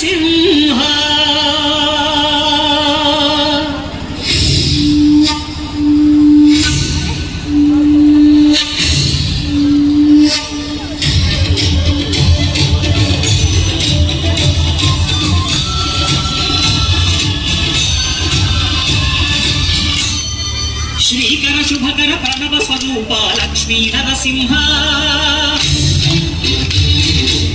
సింహ శ్రీకర శుభకర ప్రణవ స్వరూప లక్ష్మీ నరసింహ.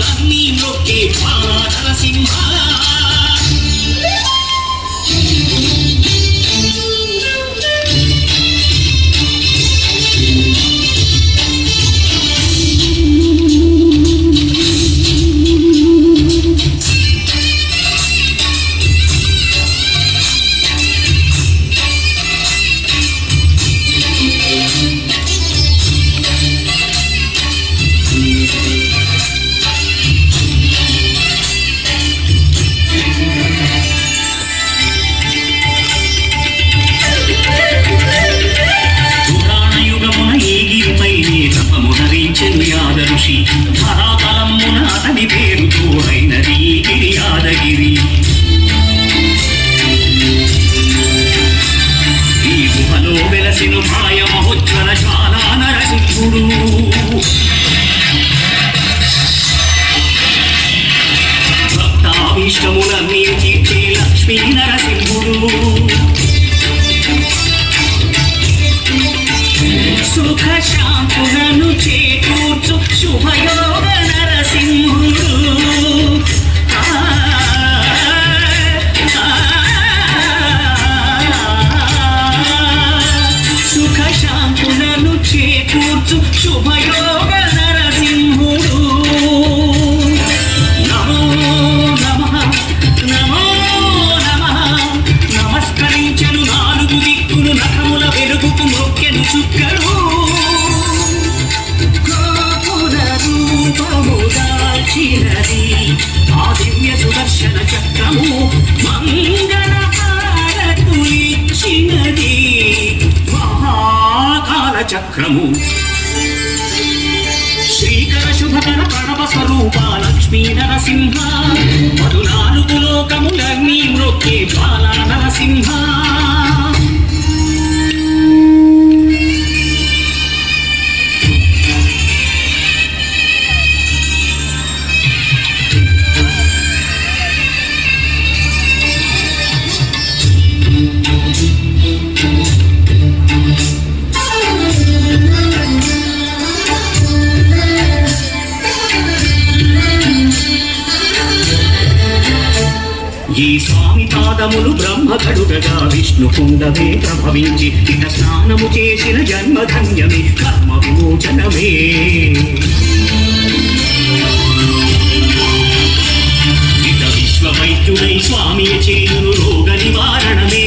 లోకములన్నీ మ్రొక్కే జ్వాలా నరసింహ నరసింహుడు భక్తాభీష్టములన్నీ తీర్చే లక్ష్మీ నరసింహుడు సుఖ శాంతులను చేకూర్చు శుభయో పరాక్రము శ్రీకర శుభకర ప్రణవ స్వరూప లక్ష్మీ నరసింహ పదునాలుగు లోకములన్నీ మ్రొక్కే బాల నరసింహ. ఈ స్వామి పాదములు బ్రహ్మ బ్రహ్మగడుగగా విష్ణు కుండమే ప్రభవించి ఇట స్నానము చేసిన జన్మధన్యమే కర్మ విమోచనమే. ఇట విశ్వవైద్యుడై స్వామి చేయును రోగ నివారణమే.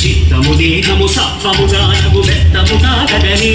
చిత్తము దేహము సత్వము గానము వ్యక్తము కాగదనే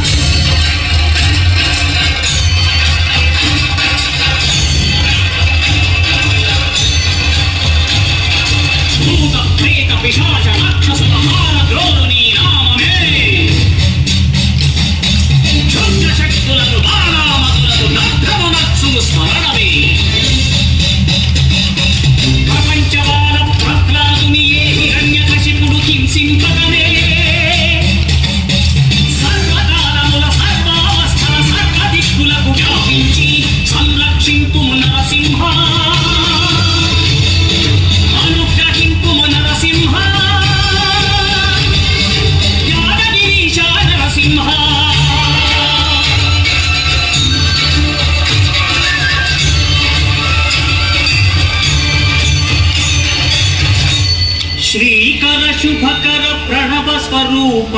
శుభకర శుభకర ప్రణవ స్వరూప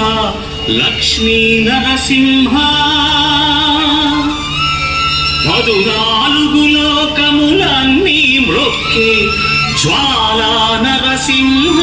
లక్ష్మీ నరసింహ. మధు నాలుగు లోకములన్నీ మృక్కి జ్వాలా నరసింహ.